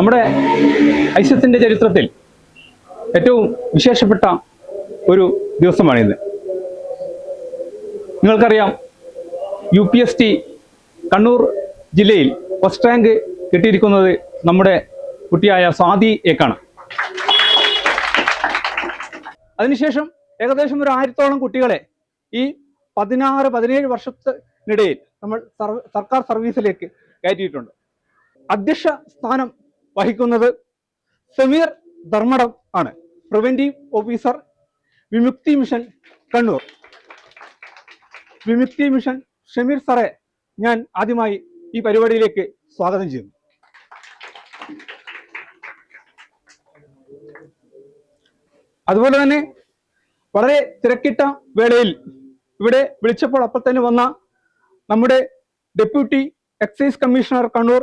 നമ്മുടെ ഐസ്യത്തിന്റെ ചരിത്രത്തിൽ ഏറ്റവും വിശേഷപ്പെട്ട ഒരു ദിവസമാണിത്. നിങ്ങൾക്കറിയാം U P S T Kannur ജില്ലയിൽ ഫസ്റ്റ് റാങ്ക് കിട്ടിയിരിക്കുന്നത് നമ്മുടെ കുട്ടിയായ സ്വാതി ഏക്കാണ്. അതിനുശേഷം ഏകദേശം ഒരു ആയിരത്തോളം കുട്ടികളെ ഈ പതിനാറ് പതിനേഴ് വർഷത്തിനിടയിൽ നമ്മൾ സർക്കാർ സർവീസിലേക്ക് കയറ്റിയിട്ടുണ്ട്. അധ്യക്ഷ സ്ഥാനം വഹിക്കുന്നത് സമീർ ധർമ്മടം ആണ്. Preventive officer Vimukthi mission Kannur. Vimukthi mission Shameer സാറെ ഞാൻ ആദ്യമായി ഈ പരിപാടിയിലേക്ക് സ്വാഗതം ചെയ്യുന്നു. അതുപോലെ തന്നെ വളരെ തിരക്കിട്ട വേളയിൽ ഇവിടെ വിളിച്ചപ്പോൾ അപ്പോൾ തന്നെ വന്ന നമ്മുടെ deputy excise commissioner Kannur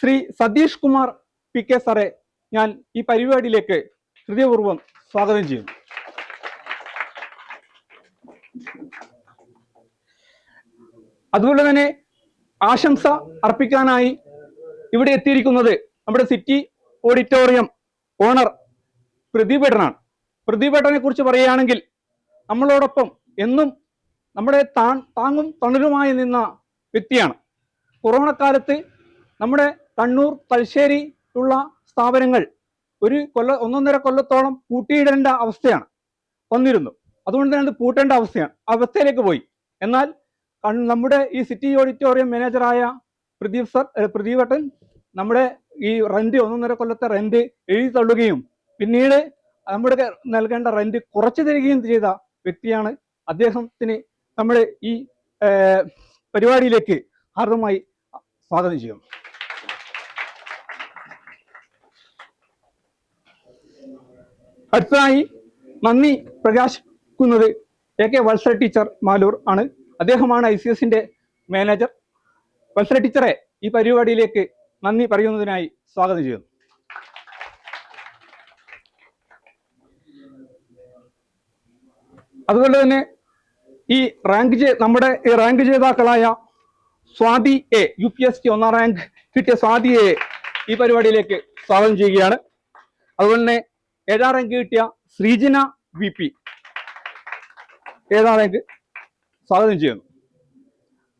Shri Satheesh Kumar P K സാറെ ഞാൻ ഈ പരിപാടിയിലേക്ക് ഹൃദയപൂർവം സ്വാഗതം ചെയ്യുന്നു. അതുപോലെ തന്നെ ആശംസ അർപ്പിക്കാനായി ഇവിടെ എത്തിയിരിക്കുന്നത് നമ്മുടെ സിറ്റി ഓഡിറ്റോറിയം ഓണർ പ്രദീപേട്ടനാണ്. പ്രദീപേട്ടനെ കുറിച്ച് പറയുകയാണെങ്കിൽ നമ്മളോടൊപ്പം എന്നും നമ്മുടെ താ താങ്ങും തണലുമായി നിന്ന വ്യക്തിയാണ്. കൊറോണ കാലത്ത് നമ്മുടെ കണ്ണൂർ തലശ്ശേരി ഉള്ള സ്ഥാപനങ്ങൾ ഒരു കൊല്ല ഒന്നൊന്നര കൊല്ലത്തോളം പൂട്ടിയിടേണ്ട അവസ്ഥയാണ് വന്നിരുന്നു. അതുകൊണ്ട് തന്നെ അത് പൂട്ടേണ്ട അവസ്ഥയാണ്. അവസ്ഥയിലേക്ക് പോയി. എന്നാൽ നമ്മുടെ ഈ സിറ്റി ഓഡിറ്റോറിയം മാനേജറായ പ്രദീപ് സർ പ്രദീപ് പ്രദീപേട്ടൻ നമ്മുടെ ഈ റെന്റ് ഒന്നൊന്നര കൊല്ലത്തെ റെന്റ് എഴുതി തള്ളുകയും പിന്നീട് നമ്മുടെ നൽകേണ്ട റെന്റ് കുറച്ചു തരികയും ചെയ്ത വ്യക്തിയാണ് അദ്ദേഹത്തിന് നമ്മുടെ ഈ പരിപാടിയിലേക്ക് ഹാർദമായി സ്വാഗതം ചെയ്യുന്നു. അടുത്തതായി നന്ദി പ്രകാശിക്കുന്നത് A K Valsara teacher Maloor ആണ്. അദ്ദേഹമാണ് ഐ സി എസിന്റെ മാനേജർ. വത്സര ടീച്ചറെ ഈ പരിപാടിയിലേക്ക് നന്ദി പറയുന്നതിനായി സ്വാഗതം ചെയ്യുന്നു. അതുകൊണ്ട് തന്നെ ഈ റാങ്ക് നമ്മുടെ ഈ റാങ്ക് ജേതാക്കളായ Swathi A U P S T ഒന്നാം റാങ്ക് കിട്ടിയ സ്വാതി എ ഈ പരിപാടിയിലേക്ക് സ്വാഗതം ചെയ്യുകയാണ്. അതുപോലെ തന്നെ ഏഴാം റാങ്ക് കിട്ടിയ? ശ്രീജന വി പി ഏഴാം റാങ്ക് സ്വാഗതം ചെയ്യുന്നു.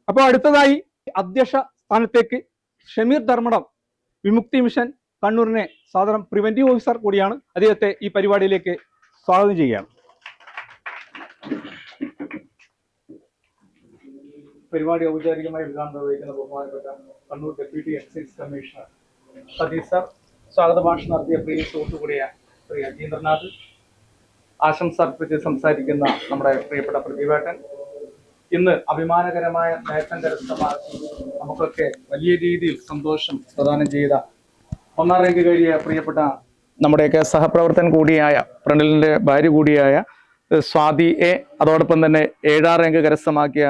അപ്പോൾ അടുത്തതായി അധ്യക്ഷ സ്ഥാനത്തേക്ക് ഷമീർ ധർമ്മടം വിമുക്തി മിഷൻ കണ്ണൂരിനെ സാധാരണ പ്രിവെന്റീവ് ഓഫീസർ കൂടിയാണ് അദ്ദേഹത്തെ ഈ പരിപാടിയിലേക്ക് സ്വാഗതം ചെയ്യുകയാണ്. പരിപാടി ഔപചാരികമായി ഉദ്ഘാടനം നിർവഹിക്കുന്ന ബഹുമാനപ്പെട്ട Kannur deputy excise commissioner Satheesh sir. സ്വാഗത ഭാഷണം നടത്തിയ പ്രിയ സുഹൃത്തുകൂടിയ പ്രിയ അജീന്ദ്രനാഥ്. ആശംസ അർപ്പിച്ച് സംസാരിക്കുന്ന നമ്മുടെ പ്രിയപ്പെട്ട പ്രതിഭേട്ടൻ. ഇന്ന് അഭിമാനകരമായ നേട്ടം കരസ്ഥമാക്കി നമുക്കൊക്കെ വലിയ രീതിയിൽ സന്തോഷം പ്രദാനം ചെയ്ത ഒന്നാം റാങ്ക് കഴിയ പ്രിയപ്പെട്ട നമ്മുടെയൊക്കെ സഹപ്രവർത്തൻ കൂടിയായ പ്രണലിന്റെ ഭാര്യ കൂടിയായ സ്വാതി എ അതോടൊപ്പം തന്നെ ഏഴാം റാങ്ക് കരസ്ഥമാക്കിയ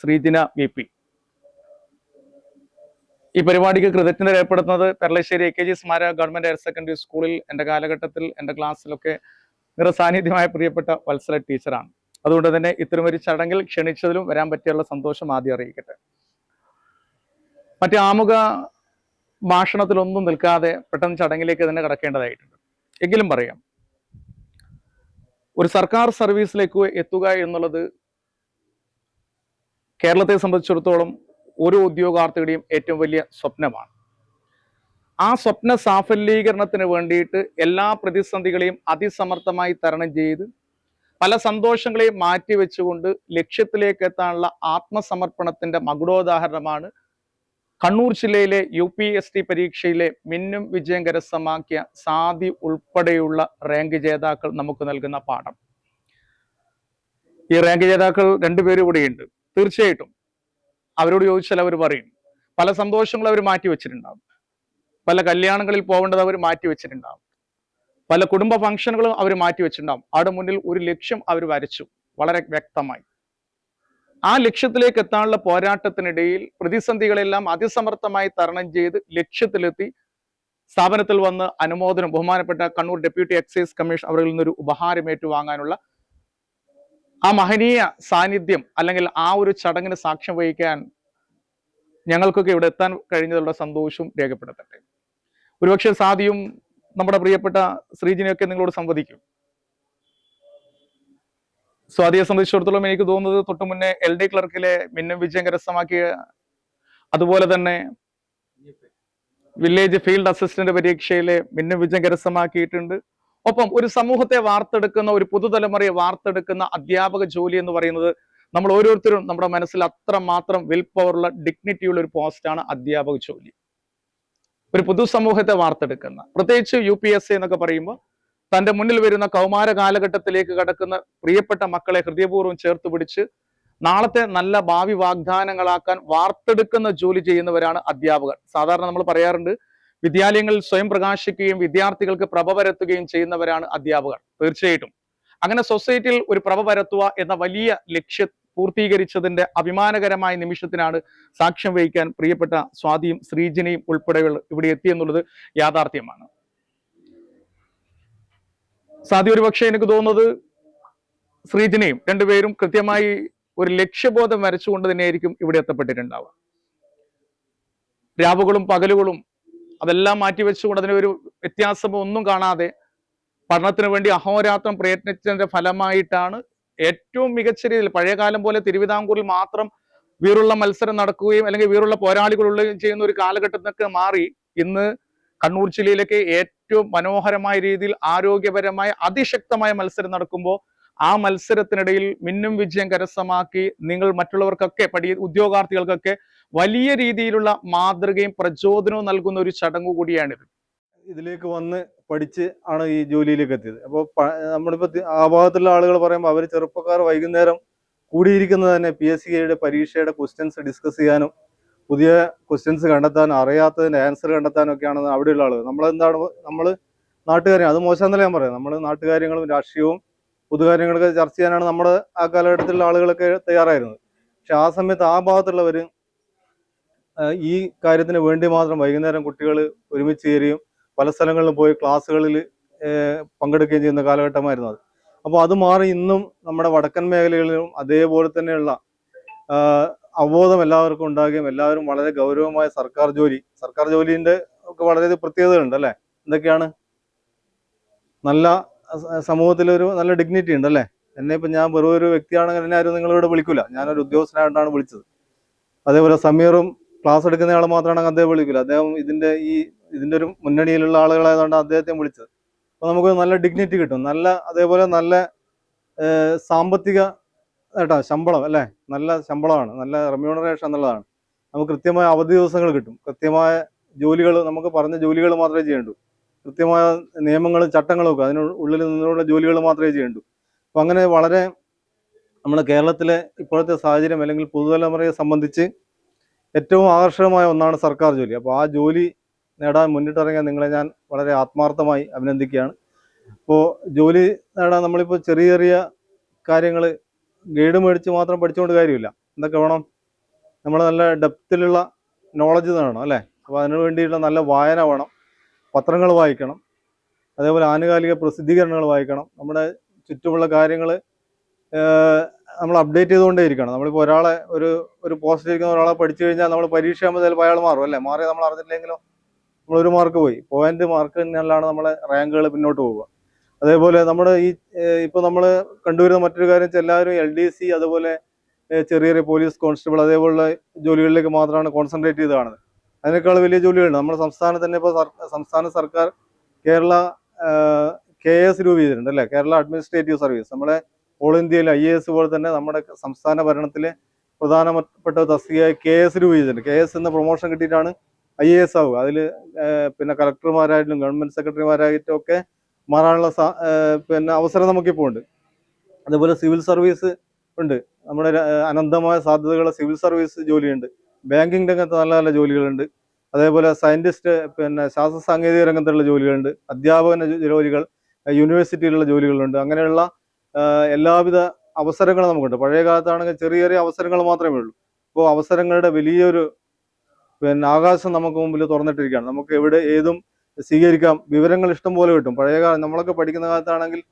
ശ്രീജിന വി പി. ഈ പരിപാടിക്ക് കൃതജ്ഞത രേഖപ്പെടുത്തുന്നത് പെർളശ്ശേരി എ കെ ജി സ്മാരക ഗവൺമെന്റ് ഹയർ സെക്കൻഡറി സ്കൂളിൽ എന്റെ കാലഘട്ടത്തിൽ എന്റെ ക്ലാസ്സിലൊക്കെ നിറസാന്നിധ്യമായ പ്രിയപ്പെട്ട വത്സല ടീച്ചറാണ്. അതുകൊണ്ട് തന്നെ ഇത്തരമൊരു ചടങ്ങിൽ ക്ഷണിച്ചതിലും വരാൻ പറ്റിയുള്ള സന്തോഷം ആദ്യം അറിയിക്കട്ടെ. മറ്റു ആമുഖ ഭാഷണത്തിലൊന്നും നിൽക്കാതെ പെട്ടെന്ന് ചടങ്ങിലേക്ക് തന്നെ കടക്കേണ്ടതായിട്ടുണ്ട്. എങ്കിലും പറയാം ഒരു സർക്കാർ സർവീസിലേക്ക് എത്തുക എന്നുള്ളത് കേരളത്തെ സംബന്ധിച്ചിടത്തോളം ഓരോ ഉദ്യോഗാർത്ഥിയുടെയും ഏറ്റവും വലിയ സ്വപ്നമാണ്. ആ സ്വപ്ന സാഫല്യീകരണത്തിന് വേണ്ടിയിട്ട് എല്ലാ പ്രതിസന്ധികളെയും അതിസമർത്ഥമായി തരണം ചെയ്ത് പല സന്തോഷങ്ങളെയും മാറ്റിവെച്ചുകൊണ്ട് ലക്ഷ്യത്തിലേക്ക് എത്താനുള്ള ആത്മസമർപ്പണത്തിന്റെ മകുടോദാഹരണമാണ് കണ്ണൂർ ജില്ലയിലെ യു പി എസ് ടി പരീക്ഷയിലെ മിന്നും വിജയം കരസ്ഥമാക്കിയ സാദി ഉൾപ്പെടെയുള്ള റാങ്ക് ജേതാക്കൾ നമുക്ക് നൽകുന്ന പാഠം. ഈ റാങ്ക് ജേതാക്കൾ രണ്ടുപേരും ഇവിടെയുണ്ട്. തീർച്ചയായിട്ടും അവരോട് ചോദിച്ചാൽ അവർ പറയും. പല സന്തോഷങ്ങളും അവർ മാറ്റി വെച്ചിട്ടുണ്ടാവും. പല കല്യാണങ്ങളിൽ പോകേണ്ടത് അവർ മാറ്റി വെച്ചിട്ടുണ്ടാവും. പല കുടുംബ ഫംഗ്ഷനുകളും അവർ മാറ്റി വെച്ചിട്ടുണ്ടാവും. അവിടെ മുന്നിൽ ഒരു ലക്ഷ്യം അവർ വരച്ചു. വളരെ വ്യക്തമായി. ആ ലക്ഷ്യത്തിലേക്ക് എത്താനുള്ള പോരാട്ടത്തിനിടയിൽ പ്രതിസന്ധികളെല്ലാം അതിസമർത്ഥമായി തരണം ചെയ്ത് ലക്ഷ്യത്തിലെത്തി സ്ഥാപനത്തിൽ വന്ന് അനുമോദനം ബഹുമാനപ്പെട്ട കണ്ണൂർ ഡെപ്യൂട്ടി എക്സൈസ് കമ്മീഷൻ അവരിൽ നിന്നൊരു ഉപഹാരം ഏറ്റുവാങ്ങാനുള്ള ആ മഹനീയ സാന്നിധ്യം അല്ലെങ്കിൽ ആ ഒരു ചടങ്ങിന് സാക്ഷ്യം വഹിക്കാൻ ഞങ്ങൾക്കൊക്കെ ഇവിടെ എത്താൻ കഴിഞ്ഞതുള്ള സന്തോഷവും രേഖപ്പെടുത്തട്ടെ. ഒരുപക്ഷെ സാദിയും നമ്മുടെ പ്രിയപ്പെട്ട ശ്രീജിനെയൊക്കെ നിങ്ങളോട് സംവദിക്കും. സ്വാതിയെ സംബന്ധിച്ചിടത്തോളം എനിക്ക് തോന്നുന്നത് തൊട്ടു മുന്നേ എൽ ഡി ക്ലർക്കിലെ മിന്നും വിജയം കരസ്ഥമാക്കിയ അതുപോലെ തന്നെ വില്ലേജ് ഫീൽഡ് അസിസ്റ്റന്റ് പരീക്ഷയിലെ മിന്നും വിജയം കരസ്ഥമാക്കിയിട്ടുണ്ട്. ഒപ്പം ഒരു സമൂഹത്തെ വാർത്തെടുക്കുന്ന ഒരു പുതുതലമുറയെ വാർത്തെടുക്കുന്ന അധ്യാപക ജോലി എന്ന് പറയുന്നത് നമ്മൾ ഓരോരുത്തരും നമ്മുടെ മനസ്സിൽ അത്രമാത്രം വിൽ പവറുള്ള ഡിഗ്നിറ്റിയുള്ള ഒരു പോസ്റ്റാണ് അധ്യാപക ജോലി. ഒരു പൊതുസമൂഹത്തെ വാർത്തെടുക്കുന്ന പ്രത്യേകിച്ച് യു പി എസ് സി എന്നൊക്കെ പറയുമ്പോൾ തന്റെ മുന്നിൽ വരുന്ന കൗമാര കാലഘട്ടത്തിലേക്ക് കടക്കുന്ന പ്രിയപ്പെട്ട മക്കളെ ഹൃദയപൂർവം ചേർത്ത് പിടിച്ച് നാളത്തെ നല്ല ഭാവി വാഗ്ദാനങ്ങളാക്കാൻ വാർത്തെടുക്കുന്ന ജോലി ചെയ്യുന്നവരാണ് അധ്യാപകർ. സാധാരണ നമ്മൾ പറയാറുണ്ട് വിദ്യാലയങ്ങളിൽ സ്വയം പ്രകാശിക്കുകയും വിദ്യാർത്ഥികൾക്ക് പ്രഭ പരത്തുകയും ചെയ്യുന്നവരാണ് അധ്യാപകർ. തീർച്ചയായിട്ടും. അങ്ങനെ സൊസൈറ്റിയിൽ ഒരു പ്രഭ പരത്തുക എന്ന വലിയ ലക്ഷ്യം പൂർത്തീകരിച്ചതിന്റെ അഭിമാനകരമായ നിമിഷത്തിനാണ് സാക്ഷ്യം വഹിക്കാൻ പ്രിയപ്പെട്ട സ്വാതിയും ശ്രീജിനിയും ഉൾപ്പെടെയുള്ള ഇവിടെ എത്തിയെന്നുള്ളത് യാഥാർത്ഥ്യമാണ്. സാധി ഒരു പക്ഷേ എനിക്ക് തോന്നുന്നത് ശ്രീജിനെയും രണ്ടുപേരും കൃത്യമായി ഒരു ലക്ഷ്യബോധം വരച്ചുകൊണ്ട് തന്നെയായിരിക്കും ഇവിടെ എത്തപ്പെട്ടിട്ടുണ്ടാവുക. രാവുകളും പകലുകളും അതെല്ലാം മാറ്റിവെച്ചുകൊണ്ട് അതിനൊരു ഒരു വ്യത്യാസം ഒന്നും കാണാതെ പഠനത്തിന് വേണ്ടി അഹോരാത്രം പ്രയത്നിച്ചതിന്റെ ഫലമായിട്ടാണ് ഏറ്റവും മികച്ച രീതിയിൽ പഴയകാലം പോലെ തിരുവിതാംകൂറിൽ മാത്രം വീറുള്ള മത്സരം നടക്കുകയും അല്ലെങ്കിൽ വീറുള്ള പോരാളികളുള്ളതും ചെയ്യുന്ന ഒരു കാലഘട്ടത്തിനൊക്കെ മാറി ഇന്ന് കണ്ണൂർ ജില്ലയിലൊക്കെ ഏറ്റവും മനോഹരമായ രീതിയിൽ ആരോഗ്യപരമായ അതിശക്തമായ മത്സരം നടക്കുമ്പോൾ ആ മത്സരത്തിനിടയിൽ മിന്നും വിജയം കരസ്ഥമാക്കി നിങ്ങൾ മറ്റുള്ളവർക്കൊക്കെ പഠി ഉദ്യോഗാർത്ഥികൾക്കൊക്കെ വലിയ രീതിയിലുള്ള മാതൃകയും പ്രചോദനവും നൽകുന്ന ഒരു ചടങ്ങ് കൂടിയാണിത്. ഇതിലേക്ക് വന്ന് പഠിച്ച് ആണ് ഈ ജോലിയിലേക്ക് എത്തിയത്. അപ്പോൾ നമ്മളിപ്പോൾ ആ ഭാഗത്തുള്ള ആളുകൾ പറയുമ്പോൾ അവർ ചെറുപ്പക്കാർ വൈകുന്നേരം കൂടിയിരിക്കുന്നത് തന്നെ പി എസ് സിയുടെ പരീക്ഷയുടെ ക്വസ്റ്റ്യൻസ് ഡിസ്കസ് ചെയ്യാനും പുതിയ ക്വസ്റ്റ്യൻസ് കണ്ടെത്താനും അറിയാത്തതിന്റെ ആൻസർ കണ്ടെത്താനും ഒക്കെയാണ് അവിടെയുള്ള ആളുകൾ. നമ്മളെന്താണ് നമ്മൾ നാട്ടുകാര്യം അത് മോശമെന്നല്ല ഞാൻ പറയാം നമ്മൾ നാട്ടുകാര്യങ്ങളും രാഷ്ട്രീയവും പൊതുകാര്യങ്ങളൊക്കെ ചർച്ച ചെയ്യാനാണ് നമ്മുടെ ആ കാലഘട്ടത്തിലുള്ള ആളുകളൊക്കെ തയ്യാറായിരുന്നത്. പക്ഷെ ആ സമയത്ത് ആ ഭാഗത്തുള്ളവർ ഈ കാര്യത്തിന് വേണ്ടി മാത്രം വൈകുന്നേരം കുട്ടികൾ ഒരുമിച്ച് ചേരുകയും പല സ്ഥലങ്ങളിലും പോയി ക്ലാസ്സുകളിൽ പങ്കെടുക്കുകയും ചെയ്യുന്ന കാലഘട്ടമായിരുന്നു അത്. അപ്പോൾ അത് മാറി ഇന്നും നമ്മുടെ വടക്കൻ മേഖലകളിലും അതേപോലെ തന്നെയുള്ള അവബോധം എല്ലാവർക്കും ഉണ്ടാകുകയും എല്ലാവരും വളരെ ഗൗരവമായ സർക്കാർ ജോലി സർക്കാർ ജോലിന്റെ ഒക്കെ വളരെ പ്രത്യേകതകളുണ്ട് അല്ലേ? എന്തൊക്കെയാണ്? നല്ല സമൂഹത്തിലൊരു നല്ല ഡിഗ്നിറ്റി ഉണ്ട് അല്ലേ? എന്നെ ഇപ്പം ഞാൻ വെറും ഒരു വ്യക്തിയാണെങ്കിൽ എന്നെ ആരും നിങ്ങളിവിടെ വിളിക്കില്ല ഞാനൊരു ഉദ്യോഗസ്ഥനായിട്ടാണ് വിളിച്ചത്. അതേപോലെ സമീറും ക്ലാസ് എടുക്കുന്ന ആൾ മാത്രമാണ് അദ്ദേഹം വിളിക്കില്ല അദ്ദേഹം ഇതിന്റെ ഈ ഇതിന്റെ ഒരു മുന്നണിയിലുള്ള ആളുകളായതുകൊണ്ട് അദ്ദേഹത്തെ വിളിച്ചത്. അപ്പോൾ നമുക്ക് നല്ല ഡിഗ്നിറ്റി കിട്ടും. നല്ല അതേപോലെ നല്ല സാമ്പത്തിക ഏട്ടാ ശമ്പളം അല്ലേ? നല്ല ശമ്പളമാണ്. നല്ല റെമ്യൂണറേഷൻ എന്നുള്ളതാണ്. നമുക്ക് കൃത്യമായ അവധി ദിവസങ്ങൾ കിട്ടും. കൃത്യമായ ജോലികൾ നമുക്ക് പറഞ്ഞ ജോലികൾ മാത്രമേ ചെയ്യേണ്ടൂ കൃത്യമായ നിയമങ്ങളും ചട്ടങ്ങളും ഒക്കെ അതിന് ഉള്ളിൽ നിന്നുള്ള ജോലികൾ മാത്രമേ ചെയ്യേണ്ടൂ. അപ്പം അങ്ങനെ വളരെ നമ്മുടെ കേരളത്തിലെ ഇപ്പോഴത്തെ സാഹചര്യം അല്ലെങ്കിൽ പുതുതലമുറയെ സംബന്ധിച്ച് ഏറ്റവും ആകർഷകമായ ഒന്നാണ് സർക്കാർ ജോലി. അപ്പോൾ ആ ജോലി നേടാൻ മുന്നിട്ടിറങ്ങിയ നിങ്ങളെ ഞാൻ വളരെ ആത്മാർത്ഥമായി അഭിനന്ദിക്കുകയാണ്. അപ്പോൾ ജോലി നേടാൻ നമ്മളിപ്പോൾ ചെറിയ ചെറിയ കാര്യങ്ങൾ ഗൈഡ് മേടിച്ച് മാത്രം പഠിച്ചുകൊണ്ട് കാര്യമില്ല. എന്തൊക്കെ വേണം? നമ്മൾ നല്ല ഡെപ്തിലുള്ള നോളജ് വേണം അല്ലേ? അപ്പോൾ അതിനു വേണ്ടിയിട്ടുള്ള നല്ല വായന വേണം. പത്രങ്ങൾ വായിക്കണം. അതേപോലെ ആനുകാലിക പ്രസിദ്ധീകരണങ്ങൾ വായിക്കണം. നമ്മുടെ ചുറ്റുമുള്ള കാര്യങ്ങൾ നമ്മൾ അപ്ഡേറ്റ് ചെയ്തുകൊണ്ടേ ഇരിക്കണം. നമ്മളിപ്പോൾ ഒരാളെ ഒരു ഒരു പോസ്റ്റ് ഇരിക്കുന്ന ഒരാളെ പഠിച്ചു കഴിഞ്ഞാൽ നമ്മൾ പരീക്ഷ ആകുമ്പോൾ ചിലപ്പോൾ അയാൾ മാറും അല്ലേ? മാറി നമ്മൾ അറിഞ്ഞില്ലെങ്കിലും നമ്മൾ ഒരു മാർക്ക് പോയി. പോയിന്റ് മാർക്ക് തന്നെയാണ് നമ്മളെ റാങ്കുകൾ പിന്നോട്ട് പോവുക. അതേപോലെ നമ്മുടെ ഈ ഇപ്പോൾ നമ്മൾ കണ്ടുവരുന്ന മറ്റൊരു കാര്യം വെച്ചാൽ എല്ലാവരും എൽ ഡി സി അതുപോലെ ചെറിയ ചെറിയ പോലീസ് കോൺസ്റ്റബിൾ അതേപോലുള്ള ജോലികളിലേക്ക് മാത്രമാണ് കോൺസെൻട്രേറ്റ് ചെയ്ത് കാണുന്നത്. അതിനേക്കാൾ വലിയ ജോലിയുണ്ട് നമ്മുടെ സംസ്ഥാനത്ത് തന്നെ ഇപ്പോൾ സംസ്ഥാന സർക്കാർ കേരള കെ എസ് രൂപീകരിച്ചിട്ടുണ്ട് അല്ലേ? Kerala administrative service. നമ്മുടെ ഓൾ ഇന്ത്യയിൽ ഐ എ എസ് പോലെ തന്നെ നമ്മുടെ സംസ്ഥാന ഭരണത്തിലെ പ്രധാനപ്പെട്ട തസ്തികയായ കെ എസ് രൂപീകരിച്ചിട്ടുണ്ട്. കെ എസ് എന്ന പ്രൊമോഷൻ കിട്ടിയിട്ടാണ് ഐ എ എസ് ആവുക. അതിൽ പിന്നെ കളക്ടർമാരായിട്ടും ഗവൺമെന്റ് സെക്രട്ടറിമാരായിട്ടും ഒക്കെ മാറാനുള്ള പിന്നെ അവസരം നമുക്കിപ്പോൾ ഉണ്ട് അതുപോലെ സിവിൽ സർവീസ് ഉണ്ട്. നമ്മുടെ അനന്തമായ സാധ്യതകളുള്ള സിവിൽ സർവീസ് ജോലിയുണ്ട്. ബാങ്കിങ് രംഗത്ത് നല്ല നല്ല ജോലികളുണ്ട്. അതേപോലെ സയന്റിസ്റ്റ് പിന്നെ ശാസ്ത്ര സാങ്കേതിക രംഗത്തുള്ള ജോലികളുണ്ട്. അധ്യാപന ജോലികൾ യൂണിവേഴ്സിറ്റിയിലുള്ള ജോലികളുണ്ട്. അങ്ങനെയുള്ള എല്ലാവിധ അവസരങ്ങളും നമുക്കുണ്ട്. പഴയ കാലത്താണെങ്കിൽ ചെറിയ ചെറിയ അവസരങ്ങൾ മാത്രമേ ഉള്ളൂ. ഇപ്പോൾ അവസരങ്ങളുടെ വലിയൊരു പിന്നെ ആകാശം നമുക്ക് മുമ്പിൽ തുറന്നിട്ടിരിക്കുകയാണ്. നമുക്ക് എവിടെ ഏതും സ്വീകരിക്കാം. വിവരങ്ങൾ ഇഷ്ടം പോലെ കിട്ടും. പഴയ കാലം നമ്മളൊക്കെ പഠിക്കുന്ന കാലത്താണെങ്കിൽ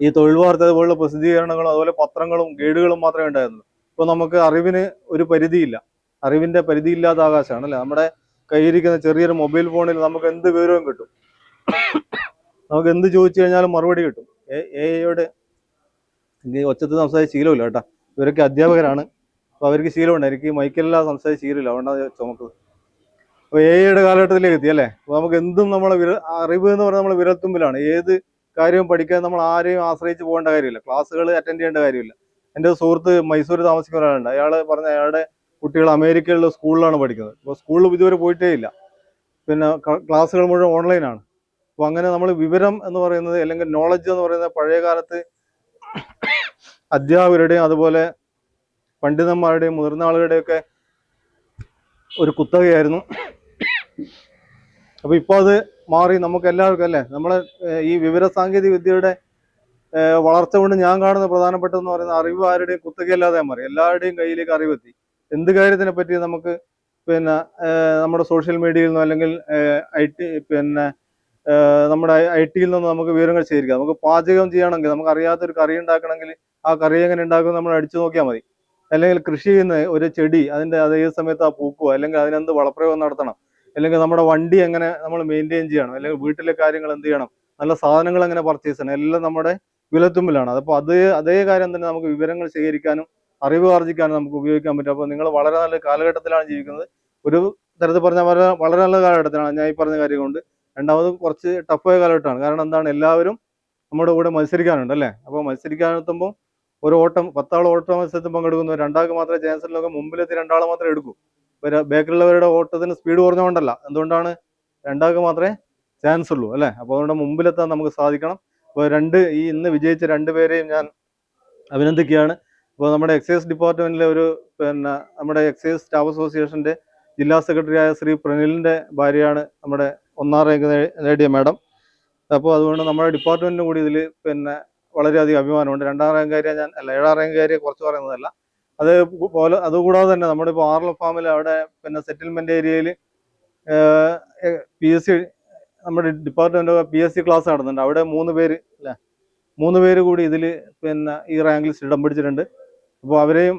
ഈ തൊഴിൽ വാർത്ത അതുപോലുള്ള പ്രസിദ്ധീകരണങ്ങളും അതുപോലെ പത്രങ്ങളും ഗൈഡുകളും മാത്രമേ ഉണ്ടായിരുന്നുള്ളൂ. ഇപ്പോൾ നമുക്ക് അറിവിന് ഒരു പരിധിയില്ല. അറിവിന്റെ പരിധിയില്ലാത്ത ആകാശമാണ് അല്ലേ? നമ്മുടെ കയ്യിരിക്കുന്ന ചെറിയൊരു മൊബൈൽ ഫോണിൽ നമുക്ക് എന്ത് വിവരവും കിട്ടും? നമുക്ക് എന്ത് ചോദിച്ചു കഴിഞ്ഞാലും മറുപടി കിട്ടും. എ ഐയോട് എനിക്ക് ഒച്ചത്തിൽ സംസാരിച്ച് ശീലമില്ല കേട്ടോ. ഇവരൊക്കെ അധ്യാപകരാണ്. അപ്പോൾ അവർക്ക് ശീലമുണ്ട്. എനിക്ക് മൈക്കെല്ലാം സംസാരിച്ച് ശീലമില്ല. അതുകൊണ്ടാണ് ചുമക്കുന്നത്. അപ്പോൾ എ ഐയുടെ കാലഘട്ടത്തിലേക്ക് എത്തി അല്ലേ? അപ്പോൾ നമുക്ക് എന്തും നമ്മളെ വിര അറിവ് എന്ന് പറഞ്ഞാൽ നമ്മൾ വിരൽത്തുമ്പിലാണ്. ഏത് കാര്യവും പഠിക്കാൻ നമ്മൾ ആരെയും ആശ്രയിച്ച് പോകേണ്ട കാര്യമില്ല. ക്ലാസ്സുകൾ അറ്റൻഡ് ചെയ്യേണ്ട കാര്യമില്ല. എന്റെ സുഹൃത്ത് മൈസൂർ താമസിക്കുന്ന ഒരാളുണ്ട്. അയാൾ പറഞ്ഞ അയാളുടെ കുട്ടികൾ അമേരിക്കയിലുള്ള സ്കൂളിലാണ് പഠിക്കുന്നത്. അപ്പോൾ സ്കൂളിൽ ഇതുവരെ പോയിട്ടേ ഇല്ല. പിന്നെ ക്ലാസ്സുകൾ മുഴുവൻ ഓൺലൈനാണ്. അപ്പോൾ അങ്ങനെ നമ്മൾ വിവരം എന്ന് പറയുന്നത് അല്ലെങ്കിൽ നോളജ് എന്ന് പറയുന്നത് പഴയ കാലത്ത് അധ്യാപകരുടെയും അതുപോലെ പണ്ഡിതന്മാരുടെയും മുതിർന്ന ആളുകളുടെയും ഒക്കെ ഒരു കുത്തകയായിരുന്നു. അപ്പോൾ ഇപ്പോൾ അത് മാറി. നമുക്ക് എല്ലാവർക്കും അല്ലേ? നമ്മളെ ഈ വിവര സാങ്കേതിക വിദ്യയുടെ വളർച്ച കൊണ്ട് ഞാൻ കാണുന്ന പ്രധാനപ്പെട്ടതെന്ന് പറയുന്ന അറിവ് ആരുടെയും കുത്തകയല്ലാതെ മാറി എല്ലാവരുടെയും കയ്യിലേക്ക് അറിവെത്തി എന്ത് കാര്യത്തിനെ പറ്റി നമുക്ക് പിന്നെ നമ്മുടെ സോഷ്യൽ മീഡിയയിൽ നിന്നോ അല്ലെങ്കിൽ ഐ ടി പിന്നെ നമ്മുടെ ഐ ടിയിൽ നിന്ന് നമുക്ക് വിവരങ്ങൾ ശേഖരിക്കാം. നമുക്ക് പാചകം ചെയ്യണമെങ്കിൽ നമുക്ക് അറിയാത്തൊരു കറി ഉണ്ടാക്കണമെങ്കിൽ ആ കറി എങ്ങനെ ഉണ്ടാക്കും നമ്മൾ അടിച്ചു നോക്കിയാൽ മതി. അല്ലെങ്കിൽ കൃഷി ചെയ്യുന്ന ഒരു ചെടി അതിന്റെ അതേ സമയത്ത് ആ പൂക്കുക അല്ലെങ്കിൽ അതിനെന്ത് വളപ്രയോഗം നടത്തണം അല്ലെങ്കിൽ നമ്മുടെ വണ്ടി എങ്ങനെ നമ്മൾ മെയിന്റെയിൻ ചെയ്യണം അല്ലെങ്കിൽ വീട്ടിലെ കാര്യങ്ങൾ എന്ത് ചെയ്യണം നല്ല സാധനങ്ങൾ എങ്ങനെ പർച്ചേസ് ചെയ്യണം എല്ലാം നമ്മുടെ വിലത്തുമ്പിലാണ്. അതപ്പോൾ അതേ അതേ കാര്യം തന്നെ നമുക്ക് വിവരങ്ങൾ ശേഖരിക്കാനും അറിവ് ആർജിക്കാനും നമുക്ക് ഉപയോഗിക്കാൻ പറ്റും. അപ്പോൾ നിങ്ങൾ വളരെ നല്ല കാലഘട്ടത്തിലാണ് ജീവിക്കുന്നത്. ഒരു തരത്തിൽ പറഞ്ഞാൽ വളരെ വളരെ നല്ല കാലഘട്ടത്തിലാണ് ഞാൻ ഈ പറഞ്ഞ കാര്യം കൊണ്ട്. രണ്ടാമത് കുറച്ച് ടഫായ കാലഘട്ടമാണ്. കാരണം എന്താണ്? എല്ലാവരും നമ്മുടെ കൂടെ മത്സരിക്കാനുണ്ട് അല്ലേ? അപ്പോൾ മത്സരിക്കാനെത്തുമ്പോൾ ഒരു ഓട്ടം പത്താൾ ഓട്ട മത്സരത്തിൽ പങ്കെടുക്കുന്നു രണ്ടാൾക്ക് മാത്രമേ ചാൻസലിലൊക്കെ മുമ്പിലെത്തി രണ്ടാൾ മാത്രമേ എടുക്കൂ. ബാക്കിലുള്ളവരുടെ ഓട്ടത്തിന് സ്പീഡ് കുറഞ്ഞുകൊണ്ടല്ല. എന്തുകൊണ്ടാണ്? രണ്ടാൾക്ക് മാത്രമേ ചാൻസ് ഉള്ളൂ അല്ലേ? അപ്പോൾ അതുകൊണ്ട് മുമ്പിലെത്താൻ നമുക്ക് സാധിക്കണം. അപ്പോൾ രണ്ട് ഈ ഇന്ന് വിജയിച്ച രണ്ടുപേരെയും ഞാൻ അഭിനന്ദിക്കുകയാണ്. അപ്പോൾ നമ്മുടെ എക്സൈസ് ഡിപ്പാർട്ട്മെന്റിലെ ഒരു പിന്നെ നമ്മുടെ എക്സൈസ് സ്റ്റാഫ് അസോസിയേഷന്റെ ജില്ലാ സെക്രട്ടറിയായ ശ്രീ പ്രണിലിന്റെ ഭാര്യയാണ് നമ്മുടെ ഒന്നാം റാങ്ക് നേടിയ മാഡം. അപ്പോൾ അതുകൊണ്ട് നമ്മുടെ ഡിപ്പാർട്ട്മെന്റിന് കൂടി ഇതിൽ പിന്നെ വളരെയധികം അഭിമാനമുണ്ട്. രണ്ടാം റാങ്കുകാരിയെ ഞാൻ അല്ല ഏഴാം റാങ്കുകാരിയെ കുറച്ച് പറയുന്നതല്ല. അത് പോലെ അതുകൂടാതെ തന്നെ നമ്മുടെ ഇപ്പോൾ ആർല ഫാമിൽ അവിടെ പിന്നെ സെറ്റിൽമെന്റ് ഏരിയയിൽ പി എസ് സി നമ്മുടെ department P S C class നടന്നുണ്ട് അവിടെ മൂന്ന് പേര് അല്ലേ മൂന്ന് പേര് കൂടി ഇതിൽ പിന്നെ ഈ റാങ്കിൽ ഇടം പിടിച്ചിട്ടുണ്ട്. അപ്പോൾ അവരെയും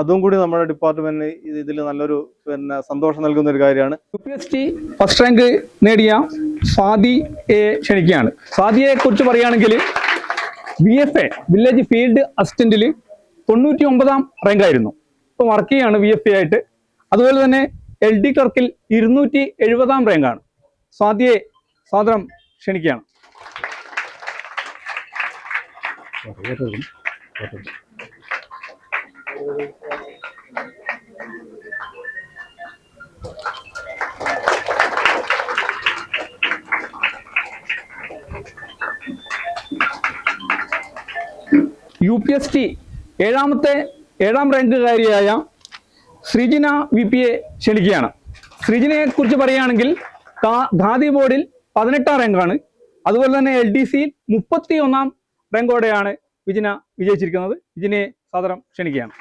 അതും കൂടി നമ്മുടെ ഡിപ്പാർട്ട്മെന്റിന് ഇതിൽ നല്ലൊരു പിന്നെ സന്തോഷം നൽകുന്ന ഒരു കാര്യമാണ്. U P S T first rank നേടിയ സ്വാതിയെ ക്ഷണിക്കുകയാണ് സ്വാതിയെ കുറിച്ച് പറയുകയാണെങ്കിൽ B F A village field അസിസ്റ്റന്റിൽ തൊണ്ണൂറ്റി ഒമ്പതാം റാങ്ക് ആയിരുന്നു. ഇപ്പോൾ വർക്ക് ചെയ്യാണ് ബി എഫ് എ ആയിട്ട്. അതുപോലെ തന്നെ എൽ ഡി ക്ലർക്കിൽ ഇരുന്നൂറ്റി എഴുപതാം റാങ്കാണ് സ്വാതിയെ സാദരം ക്ഷണിക്കുകയാണ്. യു പി എസ് ടി ഏഴാമത്തെ ഏഴാം റാങ്കുകാരിയായ ശ്രീജിന വി പി എ ക്ഷണിക്കുകയാണ്. ശ്രീജിനയെ കുറിച്ച് പറയുകയാണെങ്കിൽ ഖാദി ബോർഡിൽ പതിനെട്ടാം റാങ്കാണ്. അതുപോലെ തന്നെ എൽ ഡി സിയിൽ മുപ്പത്തി ഒന്നാം റാങ്കോടെയാണ് വിജിന വിജയിച്ചിരിക്കുന്നത്. വിജിനെ സാദരം ക്ഷണിക്കുകയാണ്.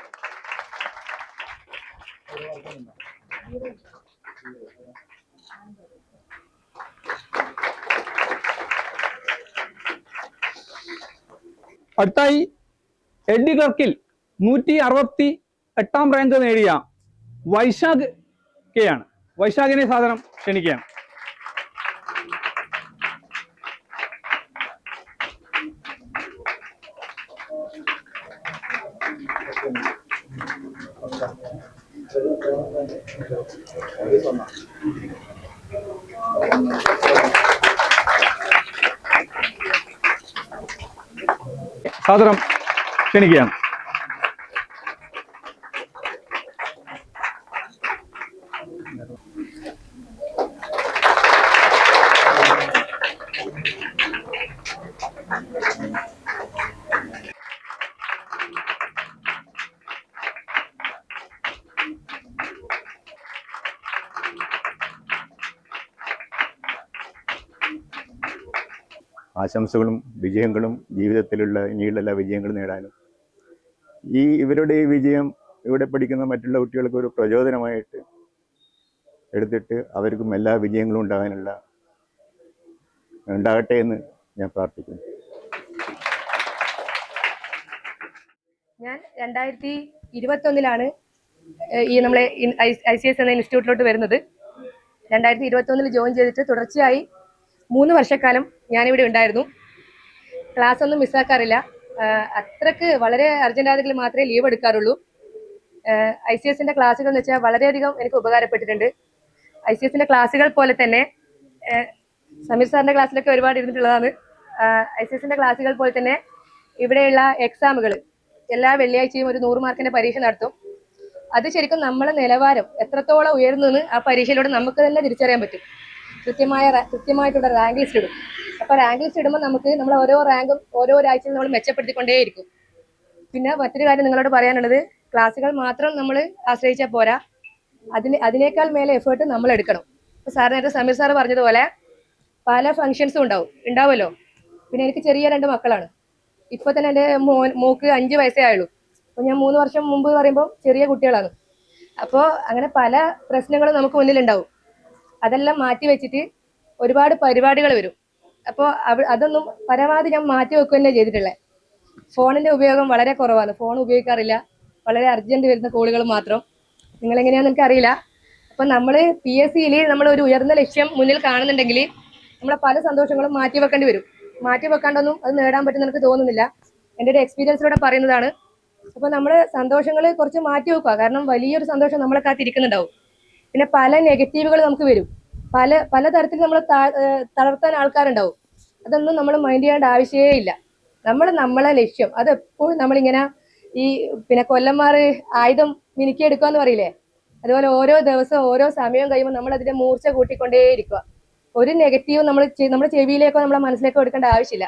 അടുത്തായി എൽ ഡി ക്ലർക്കിൽ നൂറ്റി അറുപത്തി എട്ടാം റാങ്ക് നേടിയ വൈശാഖ് കെയാണ്. വൈശാഖിനെ സാധനം ക്ഷണിക്കുകയാണ്. സാദരം ക്ഷണിക്കുകയാണ്. ആശംസകളും വിജയങ്ങളും ജീവിതത്തിലുള്ള ഇനിയുള്ള എല്ലാ വിജയങ്ങളും നേടാനും. ഈ ഇവരുടെ ഈ വിജയം ഇവിടെ പഠിക്കുന്ന മറ്റുള്ള കുട്ടികൾക്ക് ഒരു പ്രചോദനമായിട്ട് എടുത്തിട്ട് അവർക്കും എല്ലാ വിജയങ്ങളും ഉണ്ടാകാനുള്ള ഉണ്ടാകട്ടെ എന്ന് ഞാൻ പ്രാർത്ഥിക്കുന്നു. ഞാൻ രണ്ടായിരത്തി ഇരുപത്തൊന്നിലാണ് ഈ നമ്മളെ ഐ സി എസ് എന്ന ഇൻസ്റ്റിറ്റ്യൂട്ടിലോട്ട് വരുന്നത്. രണ്ടായിരത്തി ഇരുപത്തൊന്നിൽ ജോയിൻ ചെയ്തിട്ട് തുടർച്ചയായി മൂന്ന് വർഷക്കാലം ഞാനിവിടെ ഉണ്ടായിരുന്നു. ക്ലാസ് ഒന്നും മിസ്സാക്കാറില്ല അത്രയ്ക്ക് വളരെ അർജന്റാണെങ്കിൽ മാത്രമേ ലീവ് എടുക്കാറുള്ളൂ. ഐ സി എസിന്റെ ക്ലാസ്സുകൾ എന്ന് വെച്ചാൽ വളരെയധികം എനിക്ക് ഉപകാരപ്പെട്ടിട്ടുണ്ട്. ഐ സി എസിന്റെ ക്ലാസ്സുകൾ പോലെ തന്നെ സമീർ സാറിന്റെ ക്ലാസ്സിലൊക്കെ ഒരുപാട് ഇരുന്നിട്ടുള്ളതാണ്. ഐ സി എസിന്റെ ക്ലാസ്സുകൾ പോലെ തന്നെ ഇവിടെയുള്ള എക്സാമുകൾ എല്ലാ വെള്ളിയാഴ്ചയും ഒരു നൂറ് മാർക്കിന്റെ പരീക്ഷ നടത്തും. അത് ശരിക്കും നമ്മളെ നിലവാരം എത്രത്തോളം ഉയർന്നു ആ പരീക്ഷയിലൂടെ നമുക്ക് തന്നെ തിരിച്ചറിയാൻ പറ്റും. കൃത്യമായ കൃത്യമായിട്ടുള്ള റാങ്ക് ലിസ്റ്റ് ഇടും. അപ്പൊ റാങ്ക് ലിസ്റ്റ് ഇടുമ്പോൾ നമുക്ക് നമ്മൾ ഓരോ റാങ്കും ഓരോ ഒരാഴ്ചയും നമ്മൾ മെച്ചപ്പെടുത്തിക്കൊണ്ടേയിരിക്കും. പിന്നെ മറ്റൊരു കാര്യം നിങ്ങളോട് പറയാനുള്ളത് ക്ലാസ്സുകൾ മാത്രം നമ്മൾ ആശ്രയിച്ചാൽ പോരാ. അതിന് അതിനേക്കാൾ മേലെ എഫേർട്ട് നമ്മൾ എടുക്കണം. ഇപ്പൊ സാർ നേരത്തെ സമീർ സാർ പറഞ്ഞതുപോലെ പല ഫങ്ഷൻസും ഉണ്ടാവും. ഉണ്ടാവുമല്ലോ? പിന്നെ എനിക്ക് ചെറിയ രണ്ട് മക്കളാണ്. ഇപ്പൊ തന്നെ എന്റെ മോൻ മോക്ക് അഞ്ച് വയസ്സേ ആയുള്ളൂ. അപ്പൊ ഞാൻ മൂന്ന് വർഷം മുമ്പ് പറയുമ്പോൾ ചെറിയ കുട്ടികളാണ്. അപ്പോൾ അങ്ങനെ പല പ്രശ്നങ്ങളും നമുക്ക് മുന്നിലുണ്ടാവും. അതെല്ലാം മാറ്റി വെച്ചിട്ട് ഒരുപാട് പരിപാടികൾ വരും. അപ്പോൾ അതൊന്നും പരമാവധി ഞാൻ മാറ്റി വെക്കുക തന്നെ ചെയ്തിട്ടുള്ളത് ഫോണിന്റെ ഉപയോഗം വളരെ കുറവാണ്. ഫോൺ ഉപയോഗിക്കാറില്ല. വളരെ അർജന്റ് വരുന്ന കോളുകൾ മാത്രം. നിങ്ങൾ എനിക്ക് അറിയില്ല. അപ്പം നമ്മൾ പി എസ് സിയിൽ നമ്മൾ ഒരു ഉയർന്ന ലക്ഷ്യം മുന്നിൽ കാണുന്നുണ്ടെങ്കിൽ നമ്മളെ പല സന്തോഷങ്ങളും മാറ്റി വെക്കേണ്ടി വരും. മാറ്റി വെക്കാണ്ടൊന്നും അത് നേടാൻ പറ്റുന്ന എനിക്ക് തോന്നുന്നില്ല. എന്റെ ഒരു എക്സ്പീരിയൻസിലൂടെ പറയുന്നതാണ്. അപ്പം നമ്മൾ സന്തോഷങ്ങൾ കുറച്ച് മാറ്റി വെക്കുക. കാരണം വലിയൊരു സന്തോഷം നമ്മളെ കാത്തിരിക്കുന്നുണ്ടാവും പിന്നെ പല നെഗറ്റീവുകൾ നമുക്ക് വരും. പല പല തരത്തിൽ നമ്മൾ തളർത്താൻ ആൾക്കാരുണ്ടാവും. അതൊന്നും നമ്മൾ മൈൻഡ് ചെയ്യേണ്ട ആവശ്യമേ ഇല്ല നമ്മൾ നമ്മളെ ലക്ഷ്യം. അത് എപ്പോഴും നമ്മളിങ്ങനെ ഈ പിന്നെ കൊല്ലന്മാര് ആയുധം മിനുക്കിയെടുക്കുക എന്ന് പറയില്ലേ? അതുപോലെ ഓരോ ദിവസവും ഓരോ സമയം കഴിയുമ്പോൾ നമ്മൾ അതിന്റെ മൂർച്ച കൂട്ടിക്കൊണ്ടേയിരിക്കുക. ഒരു നെഗറ്റീവ് നമ്മൾ നമ്മുടെ ചെവിയിലേക്കോ നമ്മുടെ മനസ്സിലേക്കോ എടുക്കേണ്ട ആവശ്യമില്ല.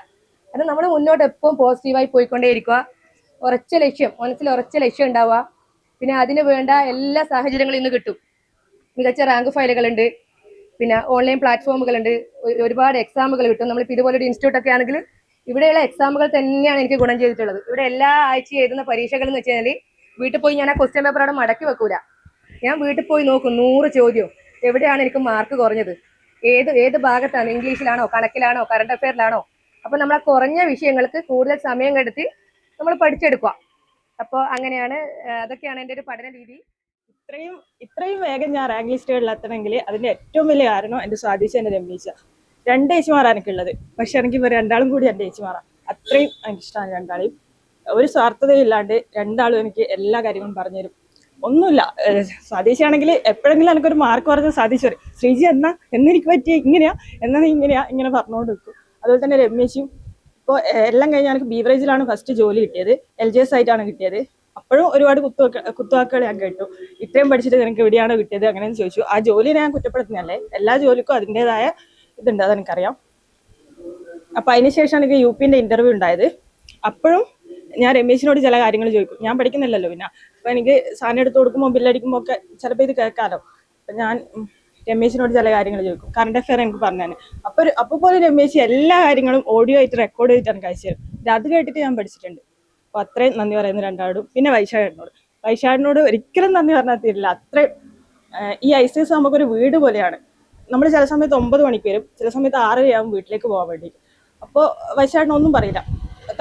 അത് നമ്മൾ മുന്നോട്ട് എപ്പോഴും പോസിറ്റീവായി പോയിക്കൊണ്ടേയിരിക്കുക. ഉറച്ച ലക്ഷ്യം മനസ്സിൽ ഉറച്ച ലക്ഷ്യം ഉണ്ടാവുക. പിന്നെ അതിന് വേണ്ട എല്ലാ സാഹചര്യങ്ങളും ഇന്ന് കിട്ടും. മികച്ച റാങ്ക് ഫയലുകളുണ്ട്. പിന്നെ ഓൺലൈൻ പ്ലാറ്റ്ഫോമുകളുണ്ട് ഒരുപാട് എക്സാമുകൾ കിട്ടും. നമ്മളിപ്പോൾ ഇതുപോലൊരു ഇൻസ്റ്റിറ്റ്യൂട്ട് ഒക്കെ ആണെങ്കിൽ ഇവിടെയുള്ള എക്സാമുകൾ തന്നെയാണ് എനിക്ക് ഗുണം ചെയ്തിട്ടുള്ളത്. ഇവിടെ എല്ലാ ആഴ്ചയും എഴുതുന്ന പരീക്ഷകൾ എന്ന് വെച്ച് കഴിഞ്ഞാൽ വീട്ടിൽ പോയി ഞാൻ ആ ക്വസ്റ്റ്യൻ പേപ്പർ അവിടെ മടക്കി വെക്കൂല. ഞാൻ വീട്ടിൽ പോയി നോക്കും നൂറ് ചോദ്യം. എവിടെയാണ് എനിക്ക് മാർക്ക് കുറഞ്ഞത്? ഏത് ഏത് ഭാഗത്താണ്? ഇംഗ്ലീഷിലാണോ കണക്കിലാണോ കറണ്ട് അഫെയറിലാണോ അപ്പൊ നമ്മൾ കുറഞ്ഞ വിഷയങ്ങൾക്ക് കൂടുതൽ സമയം കണ്ടെത്തി നമ്മൾ പഠിച്ചെടുക്കുക. അപ്പോൾ അങ്ങനെയാണ് അതൊക്കെയാണ് എന്റെ ഒരു പഠന രീതി. ഇത്രയും ഇത്രയും വേഗം ഞാൻ റാങ്ക് ലിസ്റ്റുകളിൽ എത്തണമെങ്കിൽ അതിന്റെ ഏറ്റവും വലിയ കാരണം എന്റെ സ്വാധീശ എന്റെ രമീശ. രണ്ട് ഏച്ചിമാരാണ് എനിക്കുള്ളത്. പക്ഷെ എനിക്ക് ഇവർ രണ്ടാളും കൂടി എന്റെ ഏച്ചിമാറാണ് അത്രയും എനിക്ക് ഇഷ്ടമാണ് രണ്ടാളെയും. ഒരു സ്വാർത്ഥതയും ഇല്ലാണ്ട് രണ്ടാളും എനിക്ക് എല്ലാ കാര്യങ്ങളും പറഞ്ഞുതരും ഒന്നുമില്ല. സ്വാധീശാണെങ്കിൽ എപ്പോഴെങ്കിലും എനിക്കൊരു മാർക്ക് പറഞ്ഞ് സ്വാധീശ് വരും ശ്രീജി എന്നാ? എന്നെനിക്ക് പറ്റിയ ഇങ്ങനെയാ? എന്നാ നീ ഇങ്ങനെയാ? ഇങ്ങനെ പറഞ്ഞുകൊണ്ട് വെക്കും അതുപോലെ തന്നെ രമേശും. ഇപ്പോൾ എല്ലാം കഴിഞ്ഞ് എനിക്ക് ബീവറേജിലാണ് ഫസ്റ്റ് ജോലി കിട്ടിയത്. എൽ ജി എസ് ആയിട്ടാണ് കിട്ടിയത്. അപ്പോഴും ഒരുപാട് കുത്തുവാക്ക കുത്തുവാക്കുകൾ ഞാൻ കേട്ടു. ഇത്രയും പഠിച്ചിട്ട് നിനക്ക് എവിടെയാണോ കിട്ടിയത്? അങ്ങനെയെന്ന് ചോദിച്ചു. ആ ജോലിനെ ഞാൻ കുറ്റപ്പെടുത്തുന്നതല്ലേ? എല്ലാ ജോലിക്കും അതിന്റെതായ ഇതുണ്ട്. അതെനിക്കറിയാം. അപ്പൊ അതിനുശേഷമാണ് എനിക്ക് യു പിന്റെ ഇന്റർവ്യൂ ഉണ്ടായത്. അപ്പോഴും ഞാൻ രമേശിനോട് ചില കാര്യങ്ങൾ ചോദിക്കും. ഞാൻ പഠിക്കുന്നില്ലല്ലോ പിന്നെ. അപ്പൊ എനിക്ക് സാധനം എടുത്ത് കൊടുക്കുമ്പോൾ ബില്ലടിക്കുമ്പോൾ ഒക്കെ ചിലപ്പോൾ ഇത് കേൾക്കാലോ. അപ്പൊ ഞാൻ രമേശിനോട് ചില കാര്യങ്ങൾ ചോദിക്കും. കറണ്ട് അഫയർ എനിക്ക് പറഞ്ഞു അപ്പൊ അപ്പോൾ അപ്പൊ പോലെ രമേശ് എല്ലാ കാര്യങ്ങളും ഓഡിയോ ആയിട്ട് റെക്കോർഡ് ചെയ്തിട്ടാണ് കഴിച്ചു അത് കേട്ടിട്ട് ഞാൻ പഠിച്ചിട്ടുണ്ട്. അപ്പൊ അത്രയും നന്ദി പറയുന്നു രണ്ടാളോടും. പിന്നെ വൈശാഖനോട്. വൈശാഖനോട് ഒരിക്കലും നന്ദി പറഞ്ഞാൽ തീരില്ല. അത്രയും ഈ ഐ സി എസ് നമുക്കൊരു വീട് പോലെയാണ്. നമ്മൾ ചില സമയത്ത് ഒമ്പത് മണിക്ക് വരും. ചില സമയത്ത് ആറരയാവും വീട്ടിലേക്ക് പോകാൻ വേണ്ടി. അപ്പോൾ വൈശാഖിനൊന്നും പറയില്ല.